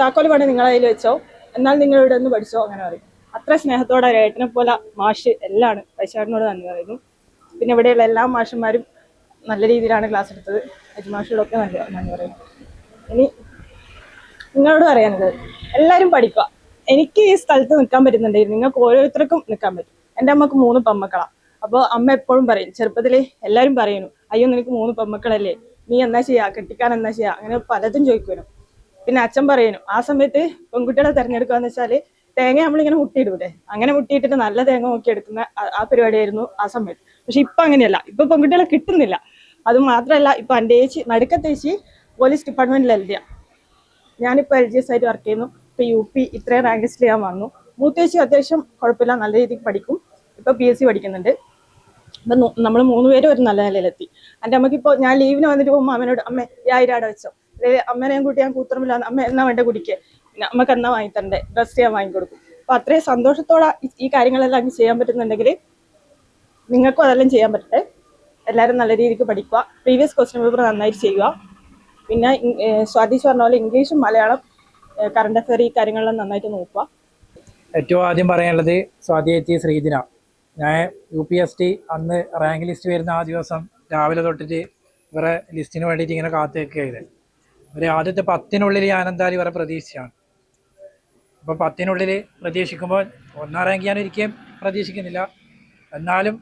താക്കോൽ പണി നിങ്ങളെ കയ്യിൽ വെച്ചോ എന്നാൽ നിങ്ങൾ ഇവിടെ നിന്ന് പഠിച്ചോ അങ്ങനെ പറയും. അത്ര സ്നേഹത്തോടെ ഏട്ടനെ പോലെ മാഷ് എല്ലാമാണ് വൈശാഖനോട് നന്ദി പറയുന്നു. പിന്നെ ഇവിടെയുള്ള എല്ലാ മാഷന്മാരും നല്ല രീതിയിലാണ് ക്ലാസ് എടുത്തത്. അജ്മാഷോടൊക്കെ നന്ദി നന്ദി പറയുന്നു. ഇനി നിങ്ങളോട് പറയാനുള്ളത് എല്ലാവരും പഠിക്കുക. എനിക്ക് ഈ സ്ഥലത്ത് നിൽക്കാൻ പറ്റുന്നുണ്ടെങ്കിൽ നിങ്ങൾക്ക് ഓരോരുത്തർക്കും നിൽക്കാൻ പറ്റും. എന്റെ അമ്മയ്ക്ക് മൂന്ന് പമ്മക്കളാണ് അപ്പോൾ അമ്മ എപ്പോഴും പറയും ചെറുപ്പത്തിൽ എല്ലാവരും പറയുന്നു അയ്യോ നിനക്ക് മൂന്ന് പെമ്മക്കളല്ലേ? നീ എന്നാ ചെയ്യാ? കെട്ടിക്കാൻ എന്നാ ചെയ്യാ? അങ്ങനെ പലതും ചോദിക്കുവനും പിന്നെ അച്ഛൻ പറയുന്നു ആ സമയത്ത് പെൺകുട്ടികളെ തിരഞ്ഞെടുക്കാന്ന് വെച്ചാൽ തേങ്ങ നമ്മളിങ്ങനെ മുട്ടിയിടൂലേ? അങ്ങനെ മുട്ടിയിട്ടിട്ട് നല്ല തേങ്ങ നോക്കി എടുക്കുന്ന ആ- പരിപാടിയായിരുന്നു ആ സമയത്ത്. പക്ഷെ ഇപ്പൊ അങ്ങനെയല്ല. ഇപ്പൊ പെൺകുട്ടികളെ കിട്ടുന്നില്ല. അത് മാത്രമല്ല ഇപ്പൊ എന്റെ ചേച്ചി നടുക്കത്തേച്ചി പോലീസ് ഡിപ്പാർട്ട്മെന്റിൽ എഴുതിയ ഞാനിപ്പോൾ എൽ ജി എസ് ആയിട്ട് വർക്ക് ചെയ്യുന്നു. ഇപ്പോൾ യു പി ഇത്രയും റാങ്ക് ലിസ്റ്റിൽ ഞാൻ വന്നു മൂത്തേച്ചി അത്യാവശ്യം കുഴപ്പമില്ല നല്ല രീതിക്ക് പഠിക്കും. ഇപ്പോൾ പി എസ് സി പഠിക്കുന്നുണ്ട്. അപ്പം നമ്മൾ മൂന്ന് പേരും ഒരു നല്ല നിലയിലെത്തി. എന്റെ അമ്മക്കിപ്പോൾ ഞാൻ ലീവിന് വന്നിട്ട് പോകുമ്പോൾ അമ്മനോട് അമ്മ ഈ വെച്ചോ. അല്ലെങ്കിൽ അമ്മേനെയും കൂട്ടി ഞാൻ കൂത്തറമില്ല അമ്മ എന്നാ വേണ്ട കുടിക്കേ? പിന്നെ അമ്മയ്ക്ക് എന്നാ വാങ്ങിത്തരണ്ടേ ഡ്രസ്സ് ഞാൻ വാങ്ങിക്കൊടുക്കും അപ്പോൾ അത്രയും സന്തോഷത്തോടെ ഈ കാര്യങ്ങളെല്ലാം അങ്ങ് ചെയ്യാൻ പറ്റുന്നുണ്ടെങ്കിൽ നിങ്ങൾക്കും അതെല്ലാം ചെയ്യാൻ പറ്റട്ടെ. എല്ലാവരും നല്ല രീതിക്ക് പഠിക്കുക. പ്രീവിയസ് ക്വസ്റ്റ്യൻ പേപ്പർ നന്നായിട്ട് ചെയ്യുക. പിന്നെ സ്വാതീഷ് പറഞ്ഞ പോലെ ഇംഗ്ലീഷും മലയാളം കറണ്ട് അഫയർ ഈ കാര്യങ്ങളെല്ലാം നന്നായിട്ട് നോക്കുക. ഏറ്റവും ആദ്യം പറയാനുള്ളത് സ്വാതി ചേച്ചി ശ്രീദിന ഞാൻ യു പി എസ് ടി അന്ന് റാങ്ക് ലിസ്റ്റ് വരുന്ന ആ ദിവസം രാവിലെ തൊട്ടിട്ട് ഇവരെ ലിസ്റ്റിന് വേണ്ടിയിട്ട് ഇങ്ങനെ കാത്തു വെക്കുകയത് ഒരു ആദ്യത്തെ പത്തിനുള്ളിൽ ഞാൻ എന്തായാലും ഇവരെ പ്രതീക്ഷിച്ചാണ് അപ്പോൾ പത്തിനുള്ളിൽ പ്രതീക്ഷിക്കുമ്പോൾ ഒന്നാം റാങ്ക് ഞാൻ ഒരിക്കലും പ്രതീക്ഷിക്കുന്നില്ല. എന്നാലും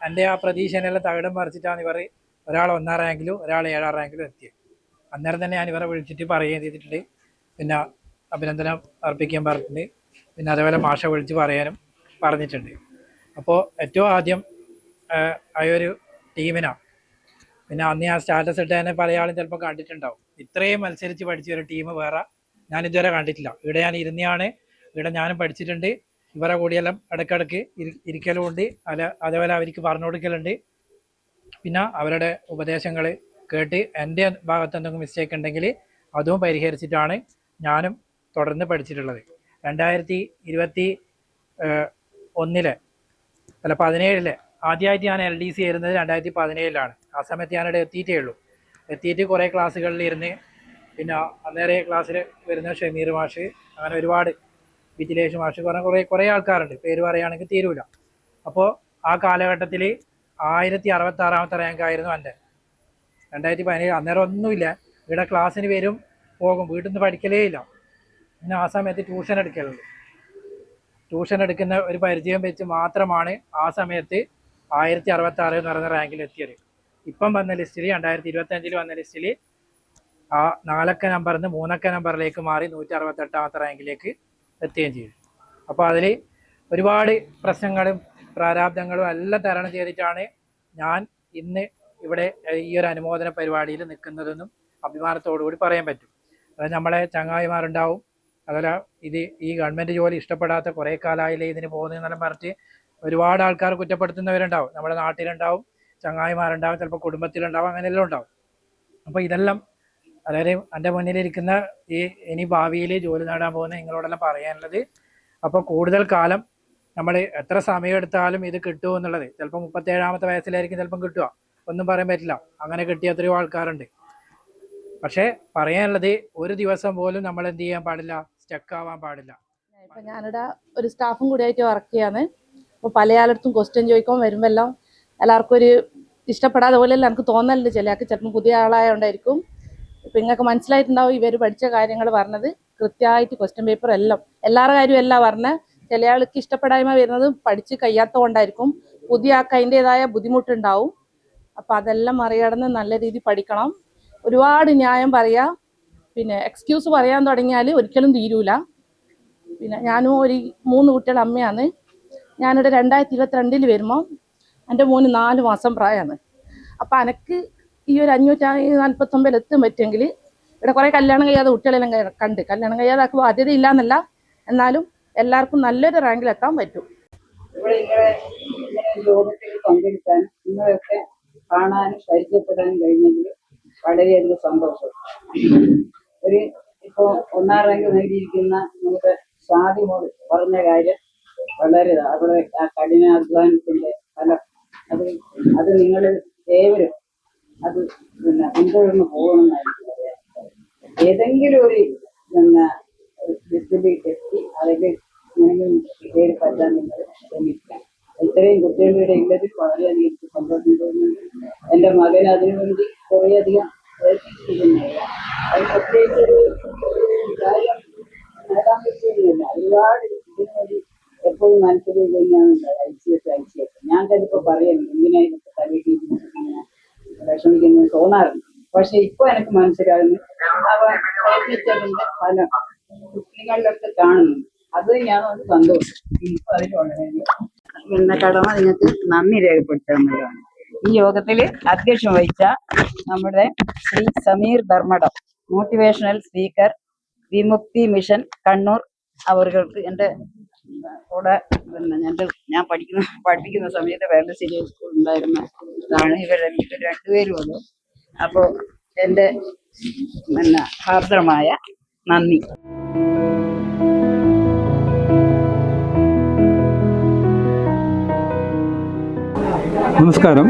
എന്റെ ആ പ്രതീക്ഷനെല്ലാം തകിടം മറിച്ചിട്ടാണ് ഇവർ ഒരാൾ ഒന്നാം റാങ്കിലും ഒരാൾ ഏഴാം റാങ്കിലും എത്തിയത്. അന്നേരം തന്നെ ഞാൻ ഇവരെ വിളിച്ചിട്ട് പറയുകയും ചെയ്തിട്ടുണ്ട്. പിന്നെ അഭിനന്ദനം അർപ്പിക്കാൻ പറഞ്ഞിട്ടുണ്ട്. പിന്നെ അതേപോലെ മാഷ വിളിച്ച് പറയാനും പറഞ്ഞിട്ടുണ്ട്. അപ്പോൾ ഏറ്റവും ആദ്യം ആയൊരു ടീമിനാണ് പിന്നെ അന്ന് ഞാൻ സ്റ്റാറ്റസ് ഇട്ട് തന്നെ പല ആളും ചിലപ്പോൾ കണ്ടിട്ടുണ്ടാവും. ഇത്രയും മത്സരിച്ച് പഠിച്ച ഒരു ടീം വേറെ ഞാൻ ഇതുവരെ കണ്ടിട്ടില്ല. ഇവിടെ ഞാൻ ഇരുന്നയാണ്. ഇവിടെ ഞാനും പഠിച്ചിട്ടുണ്ട്. ഇവരെ കൂടിയെല്ലാം ഇടയ്ക്കിടയ്ക്ക് ഇരി- ഇരിക്കലുമുണ്ട്. അല്ല അതേപോലെ അവർക്ക് പറഞ്ഞു കൊടുക്കലുണ്ട്. പിന്നെ അവരുടെ ഉപദേശങ്ങൾ കേട്ട് എന്റെ ഭാഗത്ത് എന്തെങ്കിലും മിസ്റ്റേക്ക് ഉണ്ടെങ്കിൽ അതും പരിഹരിച്ചിട്ടാണ് ഞാനും തുടർന്ന് പഠിച്ചിട്ടുള്ളത്. രണ്ടായിരത്തി ഇരുപത്തി ഒന്നിലെ അല്ല പതിനേഴിലെ ആദ്യമായിട്ട് ഞാൻ എൽ ഡി സി ആയിരുന്നത് രണ്ടായിരത്തി പതിനേഴിലാണ്. ആ സമയത്ത് ഞാനിവിടെ എത്തിയിട്ടേ ഉള്ളൂ. എത്തിയിട്ട് കുറേ ക്ലാസ്സുകളിൽ ഇരുന്ന് പിന്നെ അന്നേരെ ക്ലാസ്സിൽ വരുന്ന ഷമീർ മാഷ് അങ്ങനെ ഒരുപാട് വിജിലേഷ് മാഷ് കുറേ കുറേ കുറേ ആൾക്കാരുണ്ട്. പേര് പറയുകയാണെങ്കിൽ തീരൂല. അപ്പോൾ ആ കാലഘട്ടത്തിൽ ആയിരത്തി അറുപത്താറാമത്തെ റാങ്കായിരുന്നു എന്റെ. രണ്ടായിരത്തി പതിനേഴ് അന്നേരം ഒന്നുമില്ല ഇവിടെ ക്ലാസ്സിന് വരും പോകും. വീട്ടിൽ നിന്ന് പഠിക്കലേ ഇല്ല. പിന്നെ ആ സമയത്ത് ട്യൂഷൻ എടുക്കലുള്ളൂ ട്യൂഷൻ എടുക്കുന്ന ഒരു പരിചയം വെച്ച് മാത്രമാണ് ആ സമയത്ത് ആയിരത്തി അറുപത്തി ആറ് എന്ന് പറയുന്ന റാങ്കിൽ എത്തിയത്. ഇപ്പം വന്ന ലിസ്റ്റിൽ രണ്ടായിരത്തി ഇരുപത്തി അഞ്ചിൽ വന്ന ലിസ്റ്റിൽ ആ നാലക്ക നമ്പറിൽ നിന്ന് മൂന്നക്ക നമ്പറിലേക്ക് മാറി നൂറ്റി അറുപത്തെട്ടാമത്തെ റാങ്കിലേക്ക് എത്തുകയും ചെയ്തു. അപ്പോൾ അതിൽ ഒരുപാട് പ്രശ്നങ്ങളും പ്രാരാബ്ദങ്ങളും എല്ലാം തരണം ചെയ്തിട്ടാണ് ഞാൻ ഇന്ന് ഇവിടെ ഈ ഒരു അനുമോദന പരിപാടിയിൽ നിൽക്കുന്നതെന്നും അഭിമാനത്തോടുകൂടി പറയാൻ പറ്റും. അത് നമ്മളെ ചങ്ങായിമാരുണ്ടാവും. അതല്ല ഇത് ഈ ഗവൺമെന്റ് ജോലി ഇഷ്ടപ്പെടാത്ത കുറേ കാലമായില്ലേ ഇതിന് പോകുന്നതെന്നെല്ലാം പറഞ്ഞിട്ട് ഒരുപാട് ആൾക്കാർ കുറ്റപ്പെടുത്തുന്നവരുണ്ടാവും. നമ്മുടെ നാട്ടിലുണ്ടാവും ചങ്ങായിമാരുണ്ടാവും ചിലപ്പോൾ കുടുംബത്തിലുണ്ടാവും അങ്ങനെയെല്ലാം ഉണ്ടാവും. അപ്പോൾ ഇതെല്ലാം അതായത് എന്റെ മുന്നിലിരിക്കുന്ന ഈ ഇനി ഭാവിയിൽ ജോലി നേടാൻ പോകുന്ന നിങ്ങളോടെല്ലാം പറയാനുള്ളത് അപ്പോൾ കൂടുതൽ കാലം നമ്മൾ എത്ര സമയം എടുത്താലും ഇത് കിട്ടുമോ എന്നുള്ളത്. ചിലപ്പോൾ മുപ്പത്തേഴാമത്തെ വയസ്സിലായിരിക്കും ചിലപ്പം കിട്ടുക. ഒന്നും പറയാൻ പറ്റില്ല. അങ്ങനെ കിട്ടിയ എത്രയോ ആൾക്കാരുണ്ട്. പക്ഷേ പറയാനുള്ളത് ഒരു ദിവസം പോലും നമ്മൾ എന്ത് ചെയ്യാൻ പാടില്ല. സ്റ്റക്ക് ആവാൻ പാടില്ല. ഇപ്പൊ ഞാനിവിടെ ഒരു സ്റ്റാഫും കൂടി ആയിട്ട് വർക്ക് ചെയ്യാണ്. അപ്പോൾ പല ആളടുത്തും ക്വസ്റ്റ്യൻ ചോദിക്കാൻ വരുമ്പോൾ എല്ലാം എല്ലാവർക്കും ഒരു ഇഷ്ടപ്പെടാതെ പോലെയല്ല എനിക്ക് തോന്നലുണ്ട് ചിലയാൾക്ക് ചിലപ്പോൾ പുതിയ ആളായതുകൊണ്ടായിരിക്കും ഇപ്പം നിങ്ങൾക്ക് മനസ്സിലായിട്ടുണ്ടാവും ഇവർ പഠിച്ച കാര്യങ്ങൾ പറഞ്ഞത്. കൃത്യമായിട്ട് ക്വസ്റ്റ്യൻ പേപ്പർ എല്ലാം എല്ലാവരുടെ കാര്യവും എല്ലാം പറഞ്ഞത് ചില ആൾക്ക് ഇഷ്ടപ്പെടായ്മ വരുന്നത് പഠിച്ച് കഴിയാത്തതുകൊണ്ടായിരിക്കും. പുതിയ ആൾക്ക് അതിന്റെതായ ബുദ്ധിമുട്ടുണ്ടാവും. അപ്പം അതെല്ലാം മറികടന്ന് നല്ല രീതിയിൽ പഠിക്കണം. ഒരുപാട് ന്യായം പറയാ. പിന്നെ എക്സ്ക്യൂസ് പറയാൻ തുടങ്ങിയാൽ ഒരിക്കലും തീരൂല. പിന്നെ ഞാനും ഒരു മൂന്ന് കുട്ടികളുടെ അമ്മയാണ്. ഞാനിവിടെ രണ്ടായിരത്തി ഇരുപത്തിരണ്ടിൽ വരുമ്പോൾ എന്റെ മോന് നാല് മാസം പ്രായമാണ്. അപ്പം എനിക്ക് ഈ ഒരു അഞ്ഞൂറ്റി നാൽപ്പത്തൊമ്പതിൽ എത്തും പറ്റുമെങ്കിൽ ഇവിടെ കുറേ കല്യാണം കഴിയാതെ കുട്ടികളെല്ലാം കണ്ട്. കല്യാണം കഴിയാതാക്കുക ബാധ്യത ഇല്ല എന്നല്ല എന്നാലും എല്ലാവർക്കും നല്ലൊരു റാങ്കിൽ എത്താൻ പറ്റും. ഇവിടെ കാണാനും പരിചയപ്പെടാനും കഴിഞ്ഞതിൽ വളരെയധികം സന്തോഷം. ഒരു ഇപ്പോ ഒന്നാം റാങ്ക് നേടിയിരിക്കുന്ന നമുക്ക് സ്വാതി മോൾ പറഞ്ഞ കാര്യം വളരെ അവിടെ ആ കഠിനാധ്വാനത്തിന്റെ ഫലം. അത് അത് നിങ്ങൾ ഏവരും അത് പിന്നെ പിന്തുടർന്ന് പോകണമെന്നായിരിക്കും പറയാം ഏതെങ്കിലും ഒരു പിന്നെ ഇതിൽ എത്തി അതിൽ ഇങ്ങനെയും പേര് പറ്റാൻ നിങ്ങൾ ശ്രമിക്കാം. ഇത്രയും കുട്ടികളുടെ ഉള്ളതിൽ വളരെയധികം എനിക്ക് സന്തോഷം എന്റെ മകൻ അതിനുവേണ്ടി കുറേയധികം പ്രയത്നിച്ചിരുന്നില്ല അത് പ്രത്യേകിച്ച് ഒരു കാര്യം നേടാൻ പറ്റുന്നില്ല. ഒരുപാട് ഇതിനുവേണ്ടി എപ്പോഴും മനസ്സിൽ തന്നെയാണ് ഐ ഞാൻ ചിലപ്പോൾ പറയുന്നു ഇങ്ങനെ ഇതൊക്കെ തലയിട്ടിരിക്കുന്നു വിഷമിക്കുന്നു തോന്നാറുണ്ട്. പക്ഷെ ഇപ്പൊ എനിക്ക് മനസ്സിലാകുന്നു അവ പ്രയത്നിച്ചതിന്റെ ഫലം കുട്ടികളിലൊക്കെ കാണുന്നു അത് ഞാൻ ഒരു സന്തോഷം ഇപ്പൊ അതിൽ വളരെയധികം എന്ന കടമ നിങ്ങൾക്ക് നന്ദി രേഖപ്പെടുത്തുന്നതാണ്. ഈ യോഗത്തിൽ അധ്യക്ഷം വഹിച്ച നമ്മുടെ Shri Sameer Dharmadam motivational speaker Vimukthi mission Kannur അവർക്ക് എന്റെ കൂടെ പിന്നെ എന്റെ ഞാൻ പഠിക്കുന്ന പഠിപ്പിക്കുന്ന സമയത്ത് വേറെ സിറ്റി സ്കൂൾ ഉണ്ടായിരുന്ന ഇതാണ്. ഇവർ രണ്ടുപേരും അത് അപ്പോൾ എന്റെ പിന്നെ ഹാർദ്രമായ നന്ദി. നമസ്കാരം.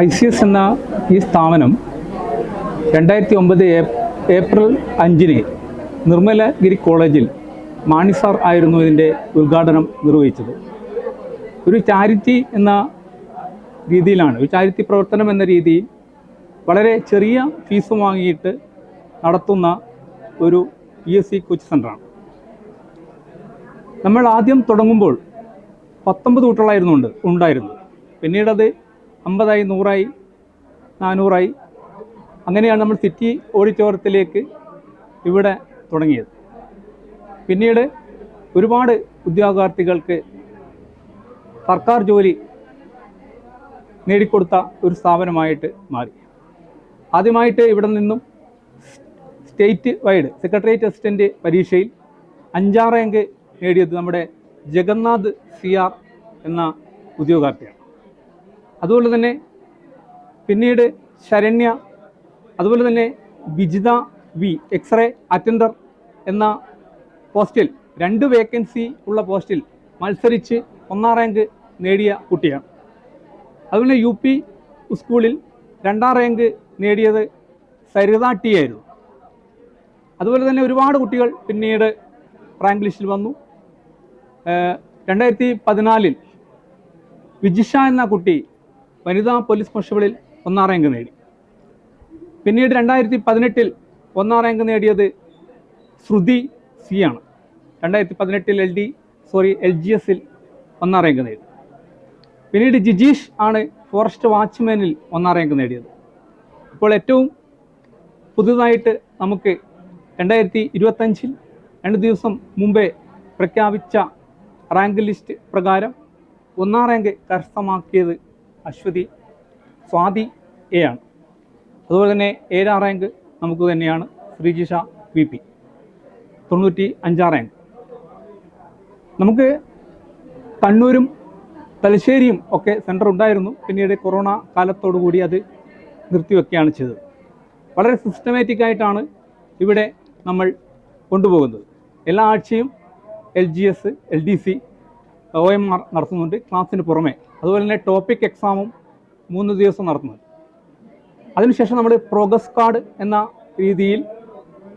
ഐ സി എസ് എന്ന ഈ സ്ഥാപനം രണ്ടായിരത്തി ഒമ്പത് ഏപ്രിൽ അഞ്ചിന് നിർമ്മലഗിരി കോളേജിൽ മാണി സാർ ആയിരുന്നു ഇതിന്റെ ഉദ്ഘാടനം നിർവഹിച്ചത്. ഒരു ചാരിറ്റി എന്ന രീതിയിലാണ് ഒരു ചാരിറ്റി പ്രവർത്തനം എന്ന രീതിയിൽ വളരെ ചെറിയ ഫീസ് വാങ്ങിയിട്ട് നടത്തുന്ന ഒരു പി എസ് സി കോച്ചിങ് സെന്ററാണ് നമ്മൾ ആദ്യം തുടങ്ങുമ്പോൾ പത്തൊമ്പത് കുട്ടികളായിരുന്നു ഉണ്ട് ഉണ്ടായിരുന്നത്. പിന്നീടത് അമ്പതായി നൂറായി നാനൂറായി. അങ്ങനെയാണ് നമ്മൾ സിറ്റി ഓഡിറ്റോറിയത്തിലേക്ക് ഇവിടെ തുടങ്ങിയത്. പിന്നീട് ഒരുപാട് ഉദ്യോഗാർത്ഥികൾക്ക് സർക്കാർ ജോലി നേടിക്കൊടുത്ത ഒരു സ്ഥാപനമായിട്ട് മാറി. ആദ്യമായിട്ട് ഇവിടെ നിന്നും സ്റ്റേറ്റ് വൈഡ് സെക്രട്ടേറിയറ്റ് അസിസ്റ്റന്റ് പരീക്ഷയിൽ അഞ്ചാറ് റാങ്ക് നേടിയത് നമ്മുടെ ജഗന്നാഥ് സി ആർ എന്ന ഉദ്യോഗാർത്ഥിയാണ്. അതുപോലെ തന്നെ പിന്നീട് ശരണ്യ അതുപോലെ തന്നെ ബിജിത വി എക്സ്റേ അറ്റൻഡർ എന്ന പോസ്റ്റിൽ രണ്ട് വേക്കൻസി ഉള്ള പോസ്റ്റിൽ മത്സരിച്ച് ഒന്നാം റാങ്ക് നേടിയ കുട്ടിയാണ്. അതുപോലെ യു പി സ്കൂളിൽ രണ്ടാം റാങ്ക് നേടിയത് സരിത ടി ആയിരുന്നു. അതുപോലെ തന്നെ ഒരുപാട് കുട്ടികൾ പിന്നീട് റാങ്ക് ലിസ്റ്റിൽ വന്നു. രണ്ടായിരത്തി പതിനാലിൽ വിജിഷ എന്ന കുട്ടി വനിതാ പോലീസ് കോൺസ്റ്റബിളിൽ ഒന്നാം റാങ്ക് നേടി. പിന്നീട് രണ്ടായിരത്തി പതിനെട്ടിൽ ഒന്നാം റാങ്ക് നേടിയത് ശ്രുതി സി ആണ്. രണ്ടായിരത്തി പതിനെട്ടിൽ L D sorry L G എസിൽ ഒന്നാം റാങ്ക് നേടി. പിന്നീട് ജിജീഷ് ആണ് ഫോറസ്റ്റ് വാച്ച്മാനിൽ ഒന്നാം റാങ്ക് നേടിയത്. ഇപ്പോൾ ഏറ്റവും പുതുതായിട്ട് നമുക്ക് രണ്ടായിരത്തി ഇരുപത്തഞ്ചിൽ രണ്ട് ദിവസം മുമ്പേ പ്രഖ്യാപിച്ച റാങ്ക് ലിസ്റ്റ് പ്രകാരം ഒന്നാം റാങ്ക് കരസ്ഥമാക്കിയത് അശ്വതി സ്വാതി എ ആണ്. അതുപോലെ തന്നെ ഏഴാം റാങ്ക് നമുക്ക് തന്നെയാണ് ശ്രീജിഷ വി പി. തൊണ്ണൂറ്റി അഞ്ചാം റാങ്ക് നമുക്ക് കണ്ണൂരും തലശ്ശേരിയും ഒക്കെ സെന്റർ ഉണ്ടായിരുന്നു. പിന്നീട് കൊറോണ കാലത്തോടു കൂടി അത് നിർത്തിവെക്കുകയാണ് ചെയ്തത്. വളരെ സിസ്റ്റമാറ്റിക് ആയിട്ടാണ് ഇവിടെ നമ്മൾ കൊണ്ടുപോകുന്നത്. എല്ലാ ആഴ്ചയും L G S L D C O M R നടത്തുന്നുണ്ട്. ക്ലാസ്സിന് പുറമെ അതുപോലെ തന്നെ ടോപ്പിക് എക്സാമും മൂന്ന് ദിവസം നടത്തുന്നത്. അതിനുശേഷം നമ്മൾ പ്രോഗ്രസ് കാർഡ് എന്ന രീതിയിൽ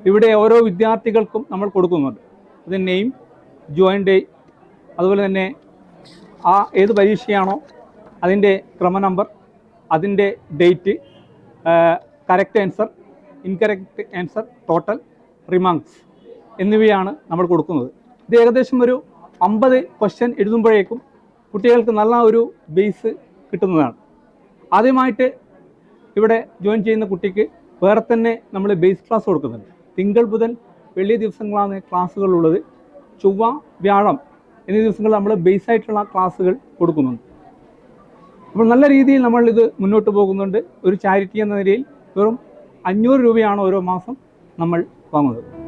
ഇവിടെ ഓരോ വിദ്യാർത്ഥികൾക്കും നമ്മൾ കൊടുക്കുന്നുണ്ട്. അത് നെയിം ജോയിൻ ഡേ അതുപോലെ തന്നെ ആ ഏത് പരീക്ഷയാണോ അതിന്റെ ക്രമ നമ്പർ അതിന്റെ date correct answer incorrect answer total remarks എന്നിവയാണ് നമ്മൾ കൊടുക്കുന്നത്. ഇത് ഏകദേശം ഒരു അമ്പത് ക്വസ്റ്റ്യൻ എഴുതുമ്പോഴേക്കും കുട്ടികൾക്ക് നല്ല ഒരു ബേസ് കിട്ടുന്നതാണ്. ആദ്യമായിട്ട് ഇവിടെ ജോയിൻ ചെയ്യുന്ന കുട്ടിക്ക് വേറെ തന്നെ നമ്മൾ ബേസ് ക്ലാസ് കൊടുക്കുന്നുണ്ട്. തിങ്കൾ ബുധൻ വെള്ളി ദിവസങ്ങളാണ് ക്ലാസ്സുകളുള്ളത് ചൊവ്വ വ്യാഴം എന്നീ ദിവസങ്ങളിൽ നമ്മൾ ബേസ് ആയിട്ടുള്ള ക്ലാസ്സുകൾ കൊടുക്കുന്നുണ്ട്. അപ്പോൾ നല്ല രീതിയിൽ നമ്മൾ ഇത് മുന്നോട്ട് പോകുന്നുണ്ട്. ഒരു ചാരിറ്റി എന്ന നിലയിൽ വെറും അഞ്ഞൂറ് രൂപയാണ് ഓരോ മാസം നമ്മൾ വാങ്ങുന്നത്.